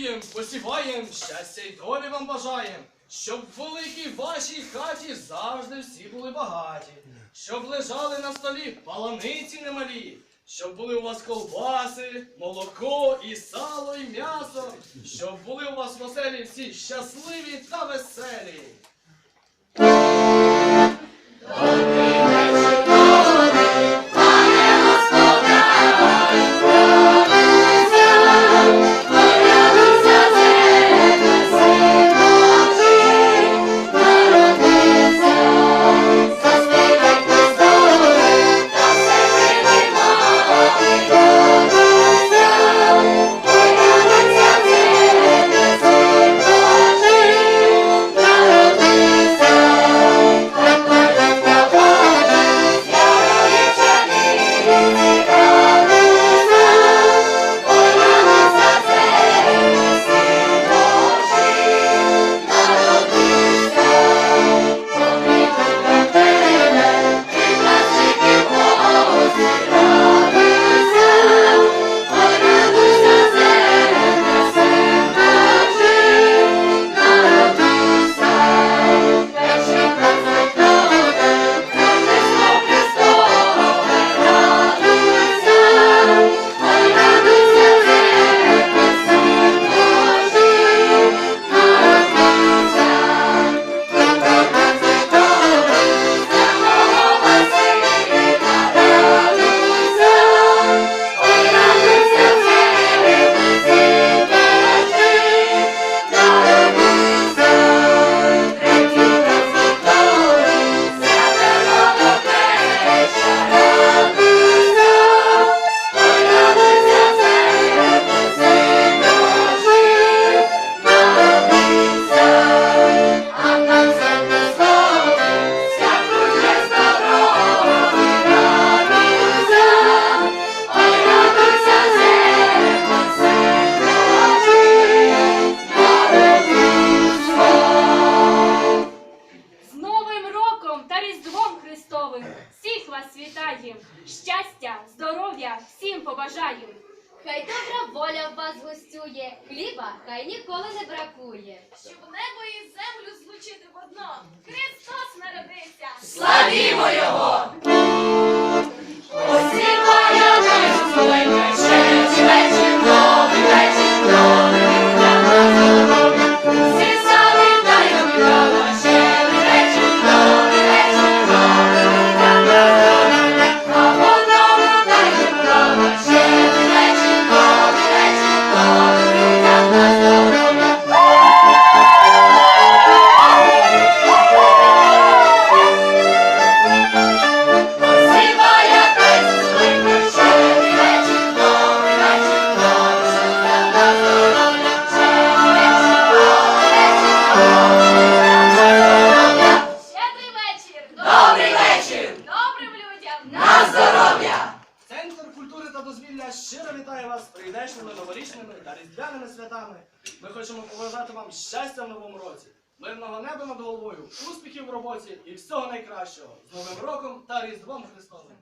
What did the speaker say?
сієм, посіваєм, щастя й долі вам бажаєм, щоб в великій вашій хаті завжди всі були багаті, щоб лежали на столі паланиці немалі, щоб були у вас колбаси, молоко і сало, і м'ясо, щоб були у вас в оселі всі щасливі та Різдвом Христовим всіх вас вітаєм! Щастя, здоров'я всім побажаєм! Хай добра воля в вас гостює, хліба хай ніколи не бракує. Щоб небо і землю злучити в одно. Христос народився! Дозвілля щиро вітає вас з прийдешніми новорічними та різдвяними святами. Ми хочемо побажати вам щастя в новому році, мирного неба над головою, успіхів в роботі і всього найкращого з Новим роком та Різдвом Христовим.